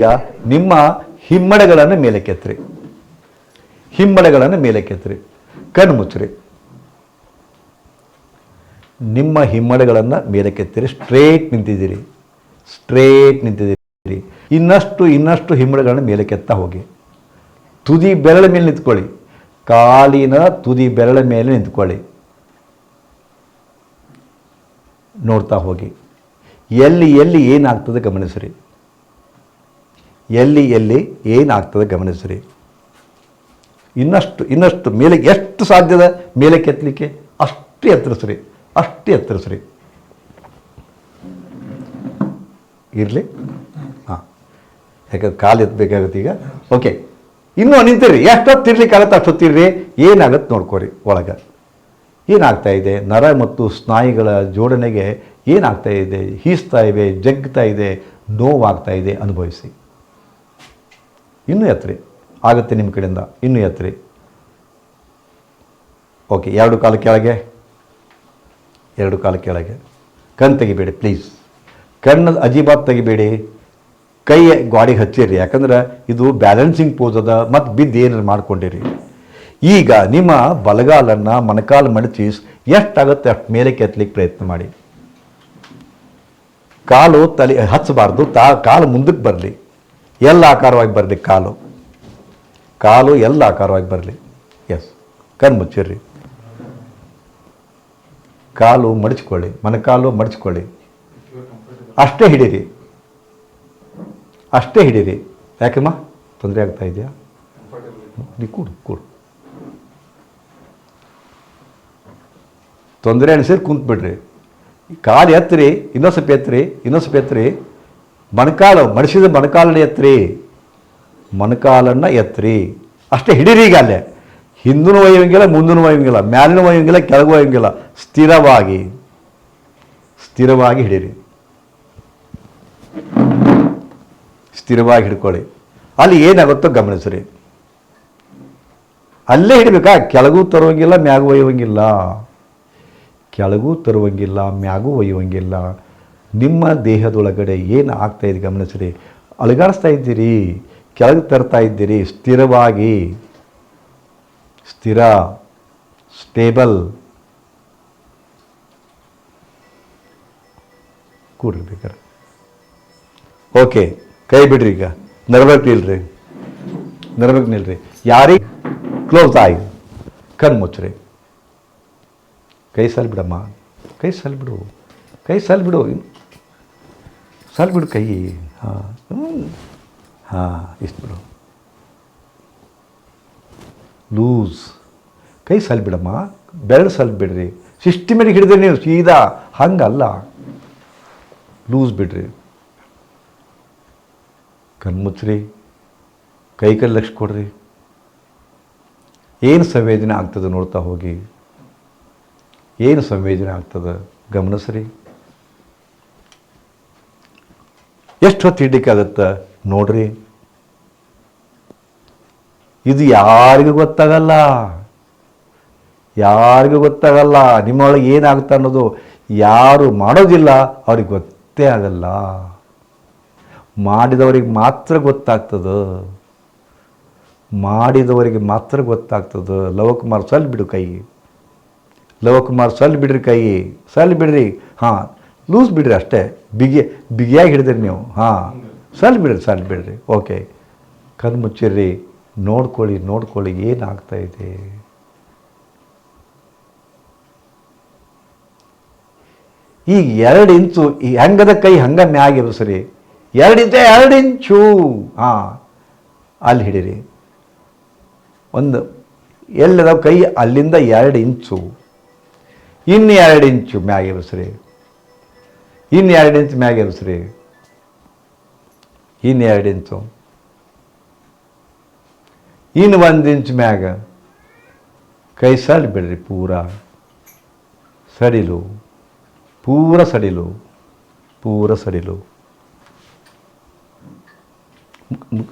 ಈಗ ನಿಮ್ಮ ಹಿಮ್ಮಡಗಳನ್ನು ಮೇಲಕ್ಕೆತ್ತಿರಿ ಹಿಮ್ಮಡಗಳನ್ನು ಕಣ್ಣು ಮುಚ್ಚರಿ. ನಿಮ್ಮ ಹಿಮ್ಮಡಗಳನ್ನು ಮೇಲಕ್ಕೆತ್ತಿರಿ. ಸ್ಟ್ರೇಟ್ ನಿಂತಿದ್ದೀರಿ. ಸ್ಟ್ರೇಟ್ ನಿಂತಿದ್ದೀರಿ. ಇನ್ನಷ್ಟು ಇನ್ನಷ್ಟು ಹಿಮ್ಮಡಗಳನ್ನು ಮೇಲಕ್ಕೆತ್ತಾ ಹೋಗಿ. ತುದಿ ಬೆರಳ ಮೇಲೆ ನಿಂತ್ಕೊಳ್ಳಿ. ಕಾಲಿನ ತುದಿ ಬೆರಳ ಮೇಲೆ ನಿಂತ್ಕೊಳ್ಳಿ. ನೋಡ್ತಾ ಹೋಗಿ. ಎಲ್ಲಿ ಎಲ್ಲಿ ಏನಾಗ್ತದೆ ಗಮನಿಸ್ರಿ. ಎಲ್ಲಿ ಎಲ್ಲಿ ಏನಾಗ್ತದೆ ಗಮನಿಸ್ರಿ. ಇನ್ನಷ್ಟು ಇನ್ನಷ್ಟು ಮೇಲೆ ಎಷ್ಟು ಸಾಧ್ಯದ ಮೇಲೆ ಕೆತ್ತಲಿಕ್ಕೆ ಅಷ್ಟು ಎತ್ತರಿಸ್ರಿ ಅಷ್ಟು ಎತ್ತರಿಸ್ರಿ. ಇರಲಿ? ಹಾಂ. ಯಾಕಂದ್ರೆ ಕಾಲು ಎತ್ತಬೇಕಾಗುತ್ತೆ ಈಗ? ಓಕೆ ಇನ್ನೂ ನಿಂತಿರಿ ಎಷ್ಟೊತ್ತು ಇರ್ಲಿಕ್ಕಾಗತ್ತೆ ಅಷ್ಟೊತ್ತಿರ್ರಿ ಏನಾಗತ್ತೆ ನೋಡ್ಕೋರಿ ಒಳಗೆ. ಏನಾಗ್ತಾ ಇದೆ? ನರ ಮತ್ತು ಸ್ನಾಯುಗಳ ಜೋಡಣೆಗೆ ಏನಾಗ್ತಾ ಇದೆ? ಹೀಸ್ತಾ ಇವೆ ಜಗ್ತಾ ಇದೆ, ನೋವಾಗ್ತಾ ಇದೆ, ಅನುಭವಿಸಿ. ಇನ್ನೂ ಎತ್ತರಿ ಆಗುತ್ತೆ ನಿಮ್ಮ ಕಡೆಯಿಂದ, ಇನ್ನೂ ಎತ್ತರಿ ಓಕೆ ಎರಡು ಕಾಲ ಕೆಳಗೆ, ಎರಡು ಕಾಲ ಕೆಳಗೆ. ಕಣ್ ತೆಗಿಬೇಡಿ ಪ್ಲೀಸ್ ಕಣ್ಣು ಅಜೀಬಾತ್ ತೆಗಿಬೇಡಿ. ಕೈ ಗಾಡಿಗೆ ಹಚ್ಚಿರಿ, ಯಾಕಂದ್ರೆ ಇದು ಬ್ಯಾಲೆನ್ಸಿಂಗ್ ಪೋಸ್ ಅದ, ಮತ್ತು ಬಿದ್ದು ಏನಾರು ಮಾಡ್ಕೊಂಡಿರಿ. ಈಗ ನಿಮ್ಮ ಬಲಗಾಲನ್ನು ಮೊಣಕಾಲು ಮಡಚಿ ಎಷ್ಟಾಗುತ್ತೆ ಅಷ್ಟು ಮೇಲೆ ಕೆತ್ತಲಿಕ್ಕೆ ಪ್ರಯತ್ನ ಮಾಡಿ. ಕಾಲು ತಲೆ ಹಚ್ಚಬಾರ್ದು, ತಾ ಕಾಲು ಮುಂದಕ್ಕೆ ಬರಲಿ. ಎಲ್ಲ ಆಕಾರವಾಗಿ ಬರಲಿ, ಕಾಲು. ಕಾಲು ಎಲ್ಲ ಆಕಾರವಾಗಿ ಬರಲಿ. ಎಸ್ ಕಣ್ಣು ಮುಚ್ಚಿರ್ರಿ. ಕಾಲು ಮಡಚ್ಕೊಳ್ಳಿ. ಕಾಲು ಮಡಚ್ಕೊಳ್ಳಿ. ಅಷ್ಟೇ ಹಿಡೀರಿ. ಅಷ್ಟೇ ಹಿಡೀರಿ. ಯಾಕಮ್ಮ? ತೊಂದರೆ ಆಗ್ತಾ ಇದೆಯಾ? ನೀ ಕೂಡು ಕೂಡು. ತೊಂದರೆ ಅನಿಸಿದ್ರೆ ಕುಂತ್ಬಿಡ್ರಿ. ಕಾಲು ಎತ್ತರಿ ಇನ್ನೊಂದು ಸ್ವಲ್ಪ ಎತ್ತರಿ ಇನ್ನೊಂದು ಸ್ವಲ್ಪ ಮೊಣಕಾಲು, ಮಡಿಸಿದ ಮೊಣಕಾಲನ್ನ ಎತ್ತರಿ ಮೊಣಕಾಲನ್ನು ಎತ್ತರಿ ಅಷ್ಟೇ ಹಿಡೀರಿ ಈಗ ಅಲ್ಲೇ. ಹಿಂದೂ ಒಯ್ಯಂಗಿಲ್ಲ ಮುಂದೂ ಒಯ್ಯಂಗಿಲ್ಲ ಮ್ಯಾಲಿನ ಒಯ್ಯಂಗಿಲ್ಲ ಕೆಳಗೆ ಒಯ್ಯಂಗಿಲ್ಲ ಸ್ಥಿರವಾಗಿ ಸ್ಥಿರವಾಗಿ ಹಿಡೀರಿ. ಸ್ಥಿರವಾಗಿ ಹಿಡ್ಕೊಳ್ಳಿ. ಅಲ್ಲಿ ಏನಾಗುತ್ತೋ ಗಮನಿಸ್ರಿ. ಅಲ್ಲೇ ಹಿಡಬೇಕಾ? ಕೆಳಗೂ ತರುವಂಗಿಲ್ಲ, ಮ್ಯಾಗೂ ಒಯ್ಯುವಂಗಿಲ್ಲ. ಕೆಳಗೂ ತರುವಂಗಿಲ್ಲ, ಮ್ಯಾಗೂ ಒಯ್ಯುವಂಗಿಲ್ಲ. ನಿಮ್ಮ ದೇಹದೊಳಗಡೆ ಏನು ಆಗ್ತಾ ಇದೆ ಗಮನಿಸ್ರಿ. ಅಲುಗಾಡಿಸ್ತಾ ಇದ್ದೀರಿ. ಕೆಳಗೆ ತರ್ತಾ ಇದ್ದೀರಿ. ಸ್ಥಿರವಾಗಿ. ಸ್ಥಿರ. ಸ್ಟೇಬಲ್. ಕೂಡಿರ್ಬೇಕಾರೆ ಓಕೆ, ಕೈ ಬಿಡ್ರಿ ಈಗ. ನರ್ಬೇಕು ನಿಲ್ರಿ. ನರ್ಬೇಕು ನಿಲ್ರಿ. ಯಾರಿಗೆ ಕ್ಲೋಸ್ ಆಯ್ ಕಣ್ಣು ಮುಚ್ಚ್ರಿ. ಕೈ ಸಲ್ ಬಿಡಮ್ಮ. ಕೈ ಸಲ್ ಬಿಡು. ಕೈ ಸಲ್ ಬಿಡು. ಸಲ್ ಬಿಡು ಕೈ. ಹಾಂ. ಹಾಂ, ಇಷ್ಟು ಬಿಡು. ಲೂಸ್. ಕೈ ಸಲ್ ಬಿಡಮ್ಮ. ಬೆರಳು ಸಲ್ ಬಿಡ್ರಿ. ಸಿಸ್ಟಮೆಟಿಕ್ ಹಿಡಿದ್ರೆ ನೀವು ಸೀದಾ ಹಂಗಲ್ಲ. ಲೂಸ್ ಬಿಡ್ರಿ. ಕಣ್ಮುಚ್ಚ್ರಿ. ಕೈ ಕೈ ಲಕ್ಷ ಕೊಡ್ರಿ. ಏನು ಸಂವೇದನೆ ಆಗ್ತದೆ ನೋಡ್ತಾ ಹೋಗಿ. ಏನು ಸಂವೇದನೆ ಆಗ್ತದೆ? ಗಮನಿಸ್ರಿ. ಎಷ್ಟು ಹೊತ್ತು ಹಿಡ್ಲಿಕ್ಕಾಗತ್ತೆ ನೋಡ್ರಿ. ಇದು ಯಾರಿಗೂ ಗೊತ್ತಾಗಲ್ಲ. ಯಾರಿಗೂ ಗೊತ್ತಾಗಲ್ಲ. ನಿಮ್ಮೊಳಗೆ ಏನಾಗುತ್ತೆ ಅನ್ನೋದು ಯಾರು ಮಾಡೋದಿಲ್ಲ, ಅವ್ರಿಗೆ ಗೊತ್ತೇ ಆಗಲ್ಲ. ಮಾಡಿದವರಿಗೆ ಮಾತ್ರ ಗೊತ್ತಾಗ್ತದೆ. ಮಾಡಿದವರಿಗೆ ಮಾತ್ರ ಗೊತ್ತಾಗ್ತದೆ. ಲವಕುಮಾರ್ ಸಲ್ ಬಿಡು ಕೈ. ಲವಕುಮಾರ್ ಸಲ್ ಬಿಡ್ರಿ ಕೈ. ಸಲ್ ಬಿಡ್ರಿ. ಹಾಂ ಲೂಸ್ ಬಿಡ್ರಿ ಅಷ್ಟೇ. ಬಿಗಿ ಬಿಗಿಯಾಗಿ ಹಿಡಿದ್ರಿ ನೀವು. ಹಾಂ. ಸಲ್ ಬಿಡ್ರಿ ಸಲ್ ಬಿಡ್ರಿ. ಓಕೆ. ಕಣ್ಣು ಮುಚ್ಚಿರ್ರಿ. ನೋಡ್ಕೊಳ್ಳಿ ನೋಡ್ಕೊಳ್ಳಿ, ಏನಾಗ್ತಾ ಇದೆ? ಈಗ ಎರಡು ಇಂಚು, ಈ ಹೆಂಗದ ಕೈ ಹಂಗ ಮ್ಯಾಗಿರು ಸರಿ. ಎರಡು ಇಂಚು ಎರಡು ಇಂಚು. ಹಾಂ. ಅಲ್ಲಿ ಹಿಡೀರಿ. ಒಂದು, ಎಲ್ಲದ ಕೈ ಅಲ್ಲಿಂದ ಎರಡು ಇಂಚು. ಇನ್ನು ಎರಡು ಇಂಚು ಮ್ಯಾಗಿರಿಸ್ರಿ ಇನ್ನು ಎರಡು ಇಂಚು ಮ್ಯಾಗಿರಿಸ್ರಿ ಇನ್ನು ಎರಡು ಇಂಚು ಇನ್ನು ಒಂದು ಇಂಚು ಮ್ಯಾಗ? ಕೈ ಸಡ್ ಬಿಡ್ರಿ, ಪೂರ. ಸಡಿಲು. ಪೂರ ಸಡಿಲು. ಪೂರ ಸಡಿಲು.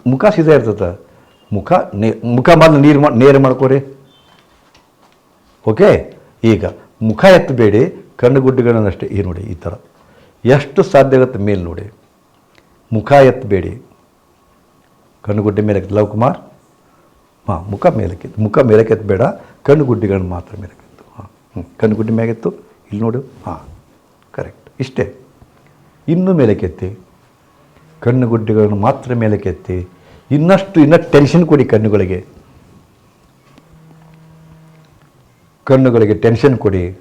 ಮುಖ- ಸೀದಾ ಇರ್ತದೆ. ಮುಖ ನೀ, ಮುಖ ಮೊದಲು ನೀರು ಮಾ, ನೇರ ಮಾಡ್ಕೋರಿ. ಓಕೆ? ಈಗ ಮುಖ ಎತ್ತಬೇಡಿ ಕಣ್ಣು ಗುಡ್ಡುಗಳನ್ನಷ್ಟೇ ಈ ನೋಡಿ, ಈ ಥರ ಎಷ್ಟು ಸಾಧ್ಯ ಆಗುತ್ತೆ ಮೇಲೆ ನೋಡಿ. ಮುಖ ಎತ್ತಬೇಡಿ ಕಣ್ಣುಗುಡ್ಡೆ ಮೇಲೆ ಲವ್ ಕುಮಾರ್? ಹಾಂ, ಮುಖ ಮೇಲಕ್ಕೆ ಮುಖ ಮೇಲಕ್ಕೆ ಎತ್ತಬೇಡ ಕಣ್ಣುಗುಡ್ಡಿಗಳನ್ನು ಮಾತ್ರ ಮೇಲಕ್ಕೆತ್ತು ಹಾಂ ಹ್ಞೂ ಕಣ್ಣುಗುಡ್ಡೆ ಮೇಲೆತ್ತು ಇಲ್ಲಿ ನೋಡು. ಹಾಂ ಕರೆಕ್ಟ್ ಇಷ್ಟೇ. ಇನ್ನೂ ಮೇಲಕ್ಕೆತ್ತಿ ಕಣ್ಣುಗುಡ್ಡೆಗಳನ್ನು ಮಾತ್ರ ಮೇಲಕ್ಕೆತ್ತಿ ಇನ್ನಷ್ಟು, ಇನ್ನೂ ಟೆನ್ಷನ್ ಕೊಡಿ ಕಣ್ಣುಗಳಿಗೆ. ಕಣ್ಣುಗಳಿಗೆ ಟೆನ್ಷನ್ ಕೊಡಿ.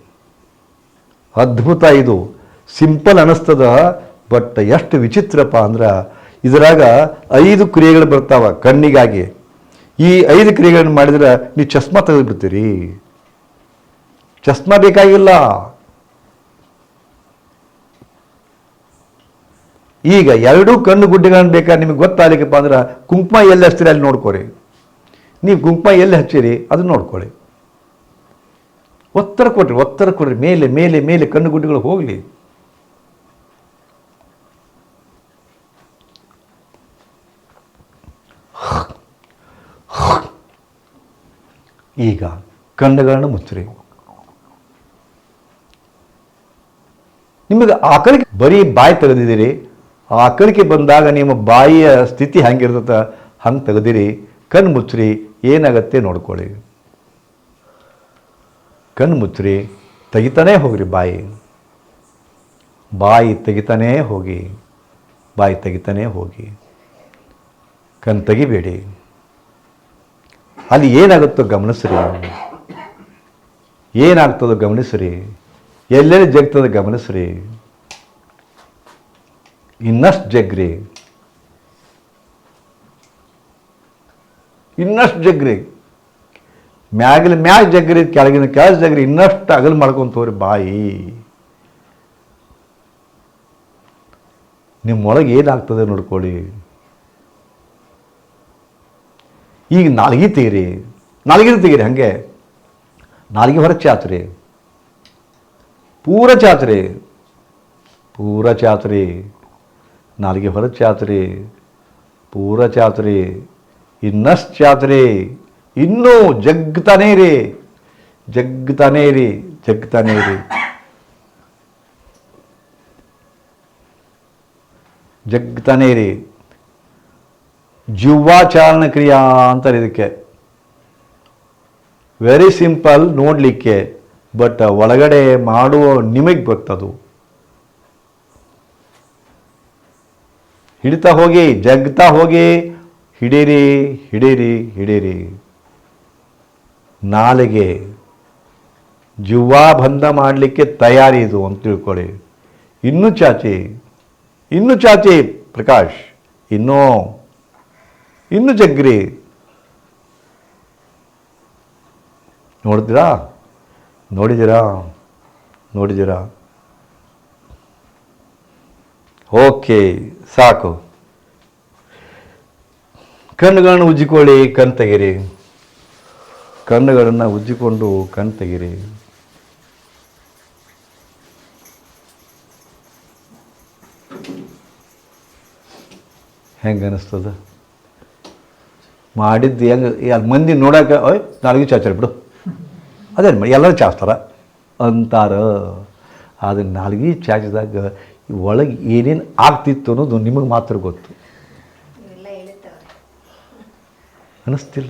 ಅದ್ಭುತ ಇದು. ಸಿಂಪಲ್ ಅನ್ನಿಸ್ತದ ಬಟ್ ಎಷ್ಟು ವಿಚಿತ್ರಪ್ಪ ಅಂದ್ರೆ ಇದರಾಗ ಐದು ಕ್ರಿಯೆಗಳು ಬರ್ತಾವ ಕಣ್ಣಿಗಾಗಿ. ಈ ಐದು ಕ್ರಿಯೆಗಳನ್ನು ಮಾಡಿದ್ರೆ ನೀವು ಚಸ್ಮಾ ತೆಗೆದುಬಿಡ್ತೀರಿ. ಚಸ್ಮಾ ಬೇಕಾಗಿಲ್ಲ. ಈಗ ಎರಡೂ ಕಣ್ಣು ಗುಡ್ಡೆಗಳನ್ನು ಬೇಕಾದ್ರೆ ನಿಮಗೆ ಗೊತ್ತಾಗಲಿಕ್ಕಪ್ಪ ಅಂದ್ರೆ ಕುಂಕುಮ ಎಲ್ಲಿ ಹಚ್ತೀರಿ ಅಲ್ಲಿ ನೋಡ್ಕೊರಿ. ನೀವು ಕುಂಕುಮ ಎಲ್ಲಿ ಹಚ್ಚಿರಿ ಅದನ್ನ ನೋಡ್ಕೊಳ್ಳಿ ಒತ್ತರ ಕೊಡ್ರಿ ಒತ್ತರ ಕೊಡ್ರಿ, ಮೇಲೆ ಮೇಲೆ ಮೇಲೆ ಕಣ್ಣು ಗುಡ್ಡೆಗಳು ಹೋಗಲಿ. ಈಗ ಕಣ್ಣುಗಳನ್ನು ಮುಚ್ಚಿರಿ. ನಿಮಗೆ ಆಕಳಿಕೆ ಬರೀ ಬಾಯಿ ತೆಗೆದಿದ್ದೀರಿ. ಆಕಳಿಕೆ ಬಂದಾಗ ನಿಮ್ಮ ಬಾಯಿಯ ಸ್ಥಿತಿ ಹೆಂಗಿರ್ತದ ಹಂಗೆ ತೆಗೆದಿರಿ. ಕಣ್ಣು ಮುಚ್ಚಿರಿ, ಏನಾಗತ್ತೆ ನೋಡ್ಕೊಳ್ಳಿ. ಕಣ್ಣು ಮುಚ್ಚಿರಿ, ತೆಗಿತಾನೇ ಹೋಗ್ರಿ ಬಾಯಿ. ಬಾಯಿ ತೆಗಿತಾನೇ ಹೋಗಿ. ಬಾಯಿ ತೆಗಿತಾನೇ ಹೋಗಿ. ಕಣ್ಣು ತೆಗಿಬೇಡಿ. ಅಲ್ಲಿ ಏನಾಗುತ್ತೋ ಗಮನಿಸ್ರಿ ಏನಾಗ್ತದೋ ಗಮನಿಸ್ರಿ ಎಲ್ಲೆಲ್ಲಿ ಜಗ್ತದೋ ಗಮನಿಸ್ರಿ ಇನ್ನಷ್ಟು ಜಗ್ರಿ. ಇನ್ನಷ್ಟು ಜಗ್ರಿ. ಮ್ಯಾಗಿನ ಮ್ಯಾಗ ಜಗ್ರಿ, ಕೆಳಗಿನ ಕೆಳಗೆ ಜಗ್ರಿ, ಇನ್ನಷ್ಟು ಅಗಲ್ ಮಾಡ್ಕೊಂತವ್ರಿ ಬಾಯಿ. ನಿಮ್ಮೊಳಗೆ ಏನಾಗ್ತದೆ ನೋಡ್ಕೊಳ್ಳಿ. ಈಗ ನಾಲ್ಗೆ ತೆಗೀರಿ. ನಾಲ್ಗೆ ತೆಗೀರಿ ಹಾಗೆ. ನಾಲ್ಗೆ ಹೊರಗೆ ಚಾತ್ರಿ. ಪೂರ ಚಾತ್ರಿ. ಪೂರ ಚಾತ್ರಿ. ನಾಲ್ಗೆ ಹೊರ ಚಾತ್ರಿ. ಪೂರ ಚಾತ್ರಿ. ಇನ್ನಷ್ಟು ಚಾತ್ರಿ. ಇನ್ನೂ ಜಗ್ತಾನೇ ರೀ ಜಗ್ತಾನೇ ರೀ ಜಗ್ತಾನೇ ರೀ ಜಗ್ತಾನೇ ರೀ ಜೀವಾಚಾರಣ ಕ್ರಿಯಾ ಅಂತಾರೆ ಇದಕ್ಕೆ. ವೆರಿ ಸಿಂಪಲ್ ನೋಡಲಿಕ್ಕೆ ಬಟ್ ಒಳಗಡೆ ಮಾಡುವ ನಿಮಗೆ ಗೊತ್ತದು ಹಿಡಿತಾ ಹೋಗಿ, ಜಗ್ತಾ ಹೋಗಿ, ಹಿಡೀರಿ ಹಿಡೀರಿ ಹಿಡೀರಿ. ನಾಲಿಗೆ ಜುವ್ವಾ ಬಂಧ ಮಾಡಲಿಕ್ಕೆ ತಯಾರಿ ಇದು ಅಂತ ತಿಳ್ಕೊಳ್ಳಿ. ಇನ್ನೂ ಚಾಚಿ ಇನ್ನೂ ಚಾಚಿ ಪ್ರಕಾಶ್, ಇನ್ನೂ ಇನ್ನು ಜಗ್ರಿ. ನೋಡಿದ್ದೀರಾ ನೋಡಿದ್ದೀರಾ? ನೋಡಿದ್ದೀರಾ? ಓಕೆ, ಸಾಕು. ಕಣ್ಣುಗಳನ್ನು ಉಜ್ಜಿಕೊಳ್ಳಿ ಕಣ್ ತೆಗೀರಿ ಕಣ್ಣುಗಳನ್ನು ಉಜ್ಜಿಕೊಂಡು ಕಣ್ ತೆಗೀರಿ ಹೆಂಗೆ ಮಾಡಿದ್ದು ಹೆಂಗೆ ಅಲ್ಲಿ ಮಂದಿ ನೋಡೋಕೆ ಓಯ್ ನಾಲ್ಗಿ ಚಾಚಾರ ಬಿಡು. ಅದೇನು ಮಾಡಿ ಎಲ್ಲರೂ ಚಾಚ್ತಾರ. ಅಂತಾರ. ಅದು ನಾಲ್ಗೆ ಚಾಚಿದಾಗ ಒಳಗೆ ಏನೇನು ಆಗ್ತಿತ್ತು ಅನ್ನೋದು ನಿಮಗೆ ಮಾತ್ರ ಗೊತ್ತು. ಅನಿಸ್ತಿಲ್ಲ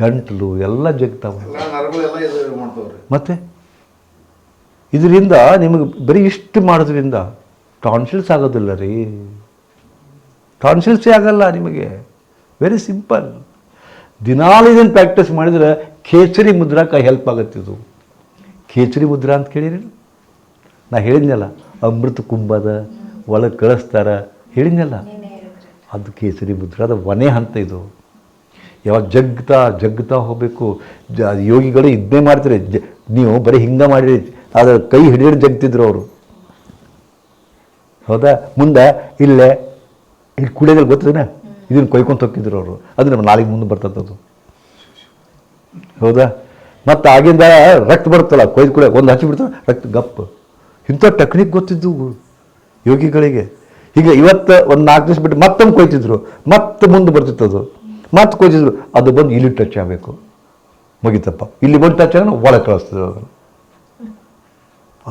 ಗಂಟ್ಲು ಅನ್ನಿಸ್ತಿಲ್ಲ ಗಂಟಲು ಎಲ್ಲ ಜಗ್ತಾವ. ಎಲ್ಲ ನರಗಳೆಲ್ಲ ಇದು ಮಾಡ್ತಾವ್ರಿ. ಮತ್ತೆ? ಇದರಿಂದ ನಿಮಗೆ ಬರೀ ಇಷ್ಟು ಮಾಡೋದ್ರಿಂದ ಟಾನ್ಸಿಲ್ಸ್ ಆಗೋದಿಲ್ಲ ರೀ. ಟಾನ್ಸಿಲ್ಸೇ ಆಗಲ್ಲ ನಿಮಗೆ. ವೆರಿ ಸಿಂಪಲ್ ದಿನಾಲು ಇದನ್ನು ಪ್ರಾಕ್ಟೀಸ್ ಮಾಡಿದ್ರೆ ಖೇಚರಿ ಮುದ್ರಾಕ ಹೆಲ್ಪ್ ಆಗುತ್ತೆ ಇದು. ಖೇಚರಿ ಮುದ್ರಾ ಅಂತ ಕೇಳಿರಿ? ನಾ ಹೇಳಿದ್ನಲ್ಲ, ಅಮೃತ ಕುಂಭದ ಒಳಗೆ ಕಳಿಸ್ತಾರ ಹೇಳಿದ್ನಲ್ಲ? ಅದು ಕೇಸರಿ ಮುದ್ರಾ, ಅದು ಒನೆ ಹಂತ ಇದು. ಯಾವಾಗ ಜಗ್ತಾ ಜಗ್ತಾ ಹೋಗಬೇಕು, ಜ ಯೋಗಿಗಳು ಇದನ್ನೇ ಮಾಡ್ತಾರೆ, ಜ ನೀವು ಬರೀ ಹಿಂಗೆ ಮಾಡಿರಿ ಅದರ ಕೈ ಹಿಡಿದು ಜಗ್ತಿದ್ರು ಅವರು. ಹೌದಾ? ಮುಂದೆ ಇಲ್ಲೇ, ಇಲ್ಲಿ ಕುಡಿಯೋದ್ರಲ್ಲಿ ಗೊತ್ತದೇನ? ಇದನ್ನು ಕೊಯ್ಕೊಂಡು ತೊಕ್ಕಿದ್ರು ಅವರು. ಅದು ನಮ್ಮ ನಾಳೆಗೆ ಮುಂದೆ ಬರ್ತದ್ದು ಹೌದಾ? ಮತ್ತು ಆಗಿಂದ ರಕ್ತ ಬರುತ್ತಲ್ಲ, ಕೊಯ್ದು ಕೂಡ ಒಂದು ಹಚ್ಚಿ ಬಿಡ್ತಾರೆ, ರಕ್ತ ಗಪ್ ಇಂಥ ಟೆಕ್ನಿಕ್ ಗೊತ್ತಿದ್ದು ಯೋಗಿಗಳಿಗೆ. ಈಗ ಇವತ್ತು ಒಂದು ನಾಲ್ಕು ದಿವಸ ಬಿಟ್ಟು ಮತ್ತೊಮ್ಮೆ ಕೊಯ್ತಿದ್ರು, ಮತ್ತೆ ಮುಂದೆ ಬರ್ತಿತ್ತು ಅದು ಮತ್ತೆ ಕೊಯ್ತಿದ್ರು, ಅದು ಬಂದು ಇಲ್ಲಿ ಟಚ್ ಆಗಬೇಕು. ಮುಗಿತಪ್ಪ. ಇಲ್ಲಿ ಬಂದು ಟಚ್ ಆಗ ಒಳಗೆ ಕಳಿಸ್ತದೆ ಅದನ್ನು.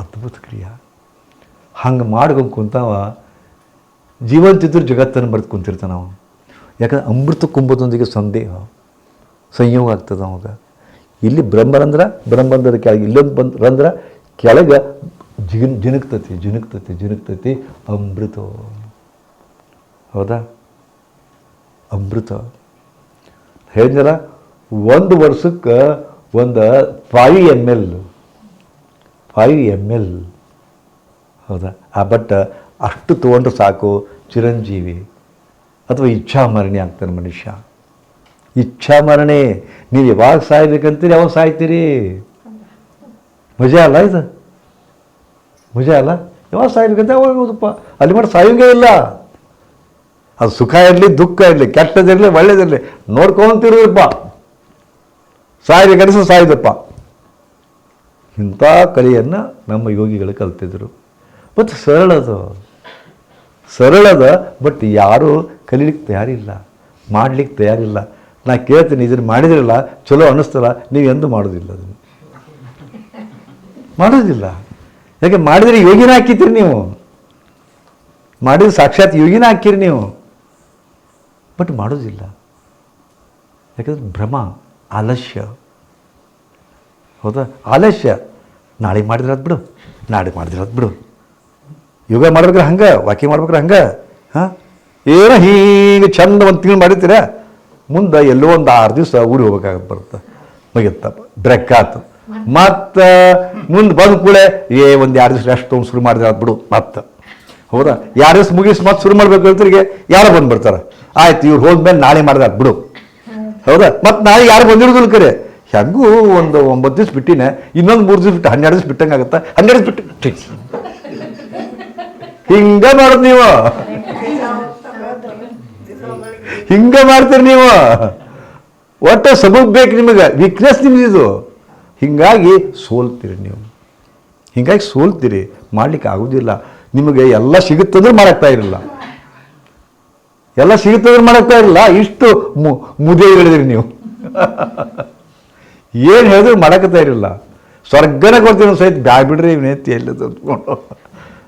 ಅದ್ಭುತ ಕ್ರಿಯೆ. ಹಂಗೆ ಮಾಡ್ಕೊಂಡು ಕುಂತಾವ, ಜೀವಂತಿದ್ರು ಜಗತ್ತನ್ನು ಬರೆದು ಕುಂತಿರ್ತಾನ ನಾವು ಯಾಕಂದ್ರೆ ಅಮೃತ ಕುಂಭದೊಂದಿಗೆ ಸಂದೇಹ, ಸಂಯೋಗ ಆಗ್ತದೆ ಅವಾಗ. ಇಲ್ಲಿ ಬ್ರಹ್ಮರಂಧ್ರ, ಬ್ರಹ್ಮರಂಧ್ರದ ಕೆಳಗೆ, ಇಲ್ಲೊಂದು ಬಂದ ರಂಧ್ರ ಕೆಳಗೆ ಜಿನ್ ಜಿನುಕ್ತತಿ ಜಿನುಕ್ತತಿ ಜಿನುಕ್ತತಿ ಅಮೃತ. ಹೌದಾ? ಅಮೃತ. ಹೇಳಿದ್ನಲ್ಲ, ಒಂದು ವರ್ಷಕ್ಕೆ ಒಂದು five M L. Five M L. ಹೌದಾ? ಆ ಬಟ್ ಅಷ್ಟು ತೊಗೊಂಡ್ರೆ ಸಾಕು ಚಿರಂಜೀವಿ. ಅಥವಾ ಇಚ್ಛಾಮರಣಿ ಆಗ್ತಾನೆ ಮನುಷ್ಯ. ಇಚ್ಛಾಮರಣೆ, ನೀವು ಯಾವಾಗ ಸಾಯ್ಬೇಕಂತೀರಿ ಯಾವಾಗ ಸಾಯ್ತೀರಿ. ಮಜಾ ಅಲ್ಲ ಇದು? ಮಜಾ ಅಲ್ಲ? ಯಾವಾಗ ಸಾಯ್ಬೇಕಂತ ಯಾವಾಗ ಹೋದಪ್ಪ ಅಲ್ಲಿ ಮಾಡಿ ಸಾಯೋಂಗೇ ಇಲ್ಲ. ಅದು ಸುಖ ಇರಲಿ, ದುಃಖ ಇರಲಿ, ಕೆಟ್ಟದಿರಲಿ, ಒಳ್ಳೇದಿರಲಿ, ನೋಡ್ಕೊಂತಿರೋದಪ್ಪ. ಸಾಯ್ಬೇಕನ್ಸ ಸಾಯ್ದಪ್ಪ. ಇಂಥ ಕಲೆಯನ್ನು ನಮ್ಮ ಯೋಗಿಗಳು ಕಲ್ತಿದ್ರು. ಮತ್ತು ಸರಳದು. ಸರಳದ ಬಟ್ ಯಾರೂ ಕಲೀಲಿಕ್ಕೆ ತಯಾರಿಲ್ಲ ಮಾಡ್ಲಿಕ್ಕೆ ತಯಾರಿಲ್ಲ. ನಾ ಕೇಳ್ತೀನಿ ಇದನ್ನು ಮಾಡಿದ್ರಲ್ಲ, ಚಲೋ ಅನ್ನಿಸ್ತಲ್ಲ, ನೀವು ಎಂದೂ ಮಾಡೋದಿಲ್ಲ ಅದನ್ನು. ಮಾಡೋದಿಲ್ಲ. ಯಾಕೆ, ಮಾಡಿದರೆ ಯೋಗಿನ ಹಾಕಿತೀರಿ ನೀವು. ಮಾಡಿದ್ರೆ ಸಾಕ್ಷಾತ್ ಯೋಗಿನ ಹಾಕಿರಿ ನೀವು. ಬಟ್ ಮಾಡೋದಿಲ್ಲ. ಯಾಕಂದ್ರೆ ಭ್ರಮ, ಆಲಸ್ಯ. ಹೌದಾ? ಆಲಸ್ಯ. ನಾಳೆ ಮಾಡಿದ್ರೆ ಅದು ಬಿಡು ನಾಳೆ ಮಾಡಿದ್ರೆ ಅದು ಬಿಡು ಯೋಗ ಮಾಡ್ಬೇಕಾರೆ ಹಂಗೆ ವಾಕಿಂಗ್ ಮಾಡ್ಬೇಕಾರೆ ಹಂಗೆ, ಹಾಂ? ಏನೋ ಹೀಗೆ ಚಂದ ಒಂದು ತಿಂಗಳು ಮಾಡಿರ್ತೀರ? ಮುಂದೆ ಎಲ್ಲೋ ಒಂದು ಆರು ದಿವಸ ಊರಿಗೆ ಹೋಗ್ಬೇಕಾಗತ್ತೆ ಬರುತ್ತೆ. ಮುಗಿತಪ್ಪ ಬ್ರೇಕ್ ಆತು. ಮತ್ತು ಮುಂದೆ ಬಂದ ಕೂಡ ಏ, ಒಂದು ಎರಡು ದಿವಸ ರೆಸ್ಟ್ ತೊಗೊಂಡು ಶುರು ಮಾಡಿದ್ರೆ ಅದು ಬಿಡು, ಮತ್ತೆ. ಹೌದಾ? ಎರಡು ದಿವಸ ಮುಗಿಸಿ ಮತ್ತೆ ಶುರು ಮಾಡ್ಬೇಕು ಹೇಳ್ತಿರಿಗೆ ಬಂದು ಬರ್ತಾರೆ ಆಯ್ತು, ಇವ್ರು ಹೋದ್ಮೇಲೆ ನಾಳೆ ಮಾಡಿದ್ರೆ ಅದು ಬಿಡು. ಹೌದಾ? ಮತ್ತೆ ನಾಳೆ ಯಾರು ಬಂದಿರೋದಿಲ್ಲ ಕರೆ. ಹೆಂಗೂ ಒಂದು ಒಂಬತ್ತು ದಿವ್ಸ ಬಿಟ್ಟಿನ, ಇನ್ನೊಂದು ಮೂರು ದಿವ್ಸ ಬಿಟ್ಟು ಹನ್ನೆರಡು ದಿವ್ಸ ಬಿಟ್ಟಂಗೆ ಆಗುತ್ತೆ ಹನ್ನೆರಡು ದಿವ್ಸ ಬಿಟ್ಟು. ಹಿಂಗ ಮಾಡೋದು ನೀವು. ಹಿಂಗ ಮಾಡ್ತೀರಿ ನೀವು. ಒಟ್ಟ ಸಬಬ್ ಬೇಕು ನಿಮಗೆ ವೀಕ್ನೆಸ್ ನಿಮ್ದಿದು ಹಿಂಗಾಗಿ ಸೋಲ್ತೀರಿ ನೀವು. ಹಿಂಗಾಗಿ ಸೋಲ್ತೀರಿ. ಮಾಡ್ಲಿಕ್ಕೆ ಆಗೋದಿಲ್ಲ. ನಿಮಗೆ ಎಲ್ಲ ಸಿಗುತ್ತಂದ್ರೆ ಮಾಡಾಕ್ತಾ ಇರಲಿಲ್ಲ ಎಲ್ಲ ಸಿಗುತ್ತಂದ್ರೆ ಮಾಡಾಕ್ತಾ ಇರಲಿಲ್ಲ ಇಷ್ಟು ಮುದೆ ಹೇಳಿದ್ರಿ ನೀವು. ಏನು ಹೇಳಿದ್ರು ಮಾಡಾಕತ್ತಾ ಇರಲಿಲ್ಲ ಸ್ವರ್ಗನ ಕೊಡ್ತೀನಿ ಸಹಿತ ಬ್ಯಾಗ್ ಬಿಡ್ರಿ ಇವನೇತಿ ಎಲ್ಲಿ ಅಂದ್ಕೊಂಡು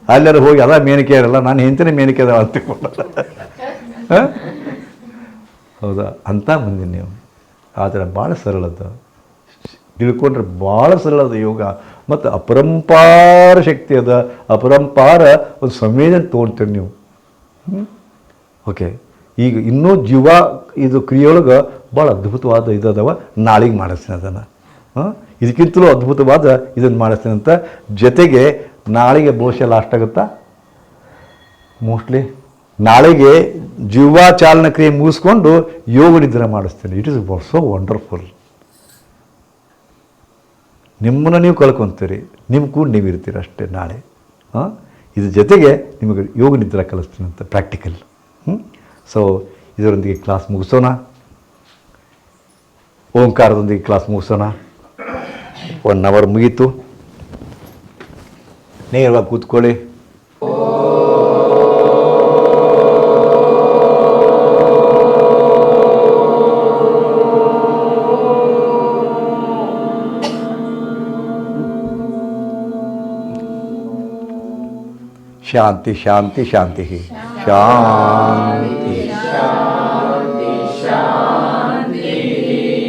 ಅಲ್ಲಾರು ಹೋಗಿ ಅದ ಮೇನಿಕೆ ಇರಲ್ಲ ನಾನು ಹೆಂಚಿನ ಮೇನಿಕೆ ಅದಾವ ಅಂತ? ಹೌದಾ? ಅಂತ ಮುಂದೆ ನೀವು. ಆದರೆ ಭಾಳ ಸರಳದ ತಿಳ್ಕೊಂಡ್ರೆ ಭಾಳ ಸರಳದ ಯೋಗ. ಮತ್ತು ಅಪರಂಪಾರ ಶಕ್ತಿ ಅದ. ಅಪರಂಪಾರ ಒಂದು ಸಂವೇದನೆ ತೊಗೊಳ್ತೀರಿ ನೀವು. ಓಕೆ. ಈಗ ಇನ್ನೂ ಜೀವ ಇದು ಕ್ರಿಯೆಯೊಳಗೆ ಭಾಳ ಅದ್ಭುತವಾದ ಇದು ಅದಾವ ನಾಳೆಗೆ ಮಾಡಿಸ್ತೀನಿ ಅದನ್ನು. ಹಾಂ? ಇದಕ್ಕಿಂತಲೂ ಅದ್ಭುತವಾದ ಇದನ್ನು ಮಾಡಿಸ್ತೀನಿ ಅಂತ ಜೊತೆಗೆ ನಾಳೆಗೆ ಬಹುಶಃ ಲಾಸ್ಟ್ ಆಗುತ್ತಾ? ಮೋಸ್ಟ್ಲಿ ನಾಳೆಗೆ ಜೀವಾಚಾಲನ ಕ್ರಿಯೆ ಮುಗಿಸ್ಕೊಂಡು ಯೋಗ ನಿದ್ರೆ ಮಾಡಿಸ್ತೀನಿ. ಇಟ್ ಇಸ್ ಸೋ ವಂಡರ್ಫುಲ್ ನಿಮ್ಮನ್ನು ನೀವು ಕಳ್ಕೊತೀರಿ. ನಿಮ್ಮ ಕೂಡ ನೀವು ಇರ್ತೀರಿ ಅಷ್ಟೇ ನಾಳೆ. ಹಾಂ? ಇದ್ರ ಜೊತೆಗೆ ನಿಮಗೆ ಯೋಗ ನಿದ್ರೆ ಕಲಿಸ್ತೀನಿ ಅಂತ ಪ್ರಾಕ್ಟಿಕಲ್ ಹ್ಞೂ ಸೊ ಇದರೊಂದಿಗೆ ಕ್ಲಾಸ್ ಮುಗಿಸೋಣ. ಓಂಕಾರದೊಂದಿಗೆ ಕ್ಲಾಸ್ ಮುಗಿಸೋಣ. ಒನ್ ಅವರ್ ಮುಗೀತು. ನೇರವಾಗಿ ಕೂತ್ಕೊಳ್ಳಿ ಶಾಂತಿ ಶಾಂತಿ ಶಾಂತಿ ಶಾಂತಿ